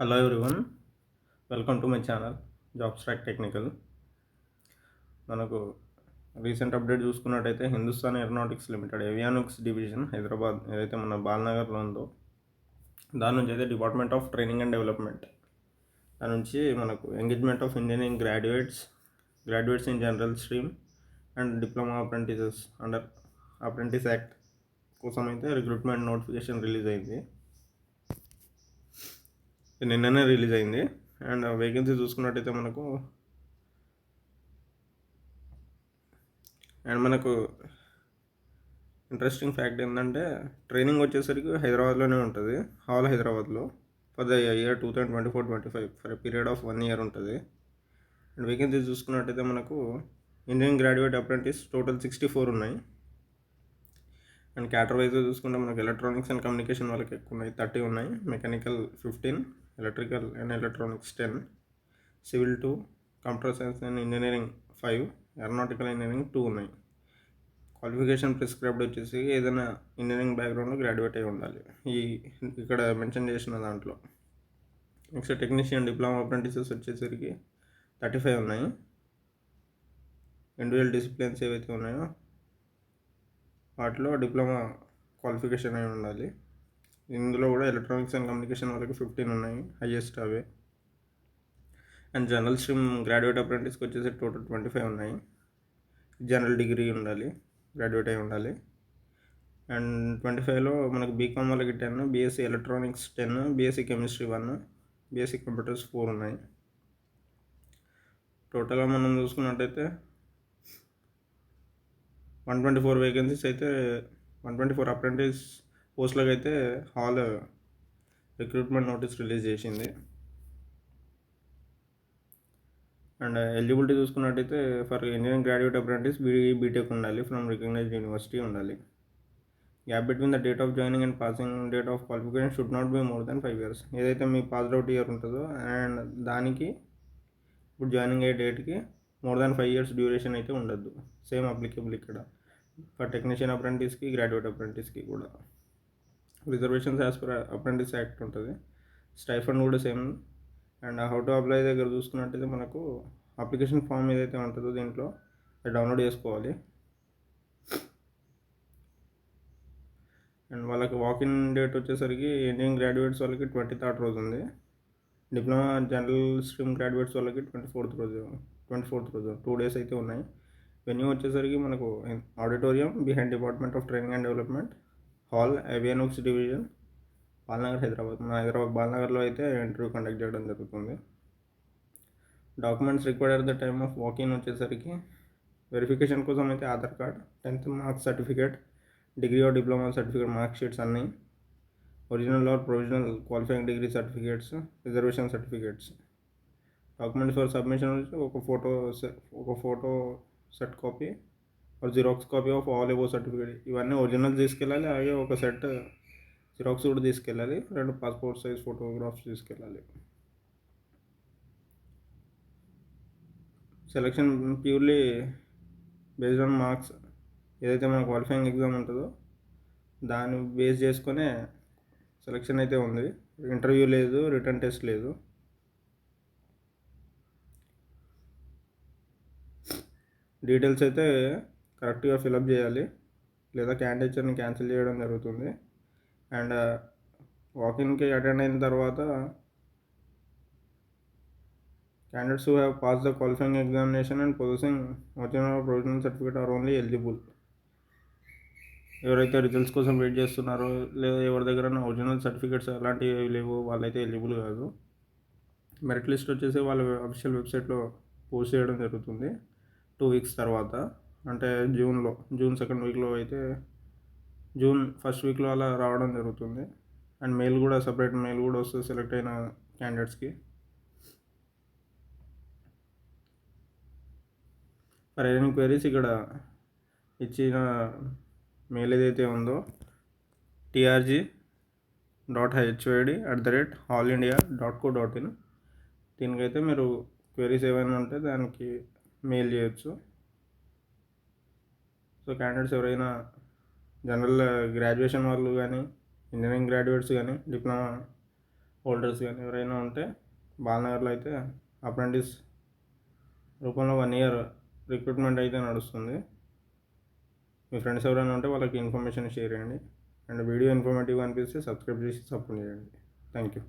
Hello everyone welcome to my channel job track technical మనకు recent update చూసుకున్నట్టయితే Hindustan aeronautics limited avionics division Hyderabad ఏదైతే మన బాలనగర్లో ఉందో దాని నుంచి అయితే department of training and development దాని నుంచి మనకు engagement of engineering graduates graduates in general stream and diploma apprentices under apprentice act కోసం అయితే రిక్రూట్మెంట్ నోటిఫికేషన్ రిలీజ్ అయింది. నిన్ననే రిలీజ్ అయింది. అండ్ వేకెన్సీ చూసుకున్నట్టయితే మనకు అండ్ మనకు ఇంట్రెస్టింగ్ ఫ్యాక్ట్ ఏంటంటే ట్రైనింగ్ వచ్చేసరికి హైదరాబాద్లోనే ఉంటుంది. హాల్ హైదరాబాద్లో for the year two thousand twenty four twenty five for period of one year ఉంటుంది. అండ్ వేకెన్సీ చూసుకున్నట్టయితే మనకు engineering graduate apprentice total sixty four ఉన్నాయి. అండ్ క్యాటర్వైజ్ చూసుకుంటే మనకు ఎలక్ట్రానిక్స్ అండ్ కమ్యూనికేషన్ వాళ్ళకి ఎక్కువ ఉన్నాయి. థర్టీ ఉన్నాయి. Mechanical fifteen electrical and electronics ten civil two computer science and engineering five aeronautical engineering two ఉన్నాయి. క్వాలిఫికేషన్ ప్రిస్క్రైబ్డ్ వచ్చేసి ఏదైనా ఇంజనీరింగ్ బ్యాక్గ్రౌండ్లో గ్రాడ్యుయేట్ అయి ఉండాలి. ఈ ఇక్కడ మెన్షన్ చేసిన దాంట్లో. నెక్స్ట్ టెక్నీషియన్ డిప్లొమా అప్రెంటిసెస్ వచ్చేసరికి థర్టీ ఫైవ్ ఉన్నాయి. ఇండివిజువల్ డిసిప్లిన్స్ ఏవైతే ఉన్నాయో వాటిలో డిప్లొమా క్వాలిఫికేషన్ అయి ఉండాలి. ఇందులో కూడా ఎలక్ట్రానిక్స్ అండ్ కమ్యూనికేషన్ వరకు ఫిఫ్టీన్ ఉన్నాయి హైయెస్ట్ అవే. అండ్ జనరల్ స్ట్రీమ్ గ్రాడ్యుయేట్ అప్రెంటిస్కి వచ్చేసి టోటల్ ట్వంటీ ఫైవ్ ఉన్నాయి. జనరల్ డిగ్రీ ఉండాలి గ్రాడ్యుయేట్ అయి ఉండాలి. అండ్ ట్వంటీ ఫైవ్లో మనకు బీకామ్ వాళ్ళకి ten B Sc electronics ten B Sc chemistry one B Sc computers four ఉన్నాయి. టోటల్గా మనం చూసుకున్నట్టయితే వన్ ట్వంటీ ఫోర్ వేకెన్సీస్ అయితే వన్ ట్వంటీ ఫోర్ అప్రెంటిస్ పోస్టులకు అయితే హాల్ రిక్రూట్మెంట్ నోటీస్ రిలీజ్ చేసింది. అండ్ ఎలిజిబిలిటీ చూసుకున్నట్టయితే for engineering graduate apprentice B B Tech ఉండాలి ఫ్రమ్ రికగ్నైజ్డ్ యూనివర్సిటీ ఉండాలి. Gap between the date of joining and passing date of qualification should not be more than five years. ఏదైతే మీ passed out year ఉంటుందో and దానికి ఇప్పుడు joining అయ్యే డేట్కి more than five years duration అయితే ఉండద్దు. సేమ్ అప్లికేబుల్ ఇక్కడ. ఫర్ టెక్నీషియన్ అప్రెంటిస్కి గ్రాడ్యుయేట్ అప్రెంటిస్కి కూడా. Reservations as per apprentice act ఉంటుంది. స్టైఫండ్ కూడా same and how to apply దగ్గర చూసుకున్నట్టయితే మనకు అప్లికేషన్ ఫామ్ ఏదైతే ఉంటుందో దీంట్లో అది డౌన్లోడ్ చేసుకోవాలి. అండ్ వాళ్ళకి వాకిన్ డేట్ వచ్చేసరికి ఇంజనీరింగ్ గ్రాడ్యుయేట్స్ వాళ్ళకి ట్వంటీ థర్డ్ రోజు ఉంది. డిప్లొమా జనరల్ స్ట్రీమ్ గ్రాడ్యుయేట్స్ వాళ్ళకి ట్వంటీ ఫోర్త్ రోజు ట్వంటీ ఫోర్త్ రోజు టూ డేస్ అయితే ఉన్నాయి. వెన్యూ వచ్చేసరికి మనకు auditorium behind department of training and development HAL avionics division Balanagar Hyderabad. మన హైదరాబాద్ బాలనగర్లో అయితే ఇంటర్వ్యూ కండక్ట్ చేయడం జరుగుతుంది. Documents required the time of walking వచ్చేసరికి వెరిఫికేషన్ కోసం అయితే Aadhaar card tenth marks certificate degree or diploma certificate mark sheets అన్నీ original or provisional qualifying degree certificates reservation certificates. Documents for submission వచ్చి ఒక photo ఒక photo set copy ఒక xerox copy of all above certificate ఇవన్నీ original తీసుకెళ్ళాలి అలాగే ఒక set xerox కూడా తీసుకెళ్ళాలి రెండు పాస్పోర్ట్ సైజ్ ఫోటోగ్రాఫ్స్ తీసుకెళ్ళాలి. Selection purely based on marks ఏదైతే మన క్వాలిఫైయింగ్ ఎగ్జామ్ ఉంటుందో దాన్ని బేస్ చేసుకునే సెలక్షన్ అయితే ఉంది. ఇంటర్వ్యూ లేదు రిటర్న్ టెస్ట్ లేదు. డీటెయిల్స్ అయితే కరెక్ట్గా ఫిలప్ చేయాలి. లేదా క్యాండిడేచర్ని క్యాన్సిల్ చేయడం జరుగుతుంది. అండ్ వాకింగ్కి అటెండ్ అయిన తర్వాత candidates who have pass the qualifying examination and possessing వచ్చిన provisional certificate or only eligible ఎవరైతే రిజల్ట్స్ కోసం వెయిట్ చేస్తున్నారో లేదా ఎవరి దగ్గర ఒరిజినల్ సర్టిఫికేట్స్ అలాంటివి లేవు వాళ్ళైతే ఎలిజిబుల్ కాదు. మెరిట్ లిస్ట్ వచ్చేసి వాళ్ళ అఫీషియల్ వెబ్సైట్లో పోస్ట్ చేయడం జరుగుతుంది. టూ వీక్స్ తర్వాత. అంటే జూన్లో జూన్ సెకండ్ వీక్లో అయితే జూన్ ఫస్ట్ వీక్లో అలా రావడం జరుగుతుంది. అండ్ మెయిల్ కూడా సపరేట్ మెయిల్ కూడా వస్తుంది సెలెక్ట్ అయిన క్యాండిడేట్స్కి. ఫర్ ఎనీ క్వైరీస్ ఇక్కడ ఇచ్చిన మెయిల్ ఏదైతే ఉందో TRG dot HOD at the rate all India dot co dot in దీనికైతే మీరు క్వైరీస్ ఏమైనా ఉంటే దానికి మెయిల్ చేయొచ్చు. సో క్యాండిడేట్స్ ఎవరైనా జనరల్ గ్రాడ్యుయేషన్ వాళ్ళు కానీ ఇంజనీరింగ్ గ్రాడ్యుయేట్స్ కానీ డిప్లొమా హోల్డర్స్ కానీ ఎవరైనా ఉంటే బాలనగర్లో అయితే అప్రెంటిస్ రూపంలో వన్ ఇయర్ రిక్రూట్మెంట్ అయితే నడుస్తుంది. మీ ఫ్రెండ్స్ ఎవరైనా ఉంటే వాళ్ళకి ఇన్ఫర్మేషన్ షేర్ చేయండి. అండ్ వీడియో ఇన్ఫర్మేటివ్ అనిపిస్తే సబ్స్క్రైబ్ చేసి సపోర్ట్ చేయండి. Thank you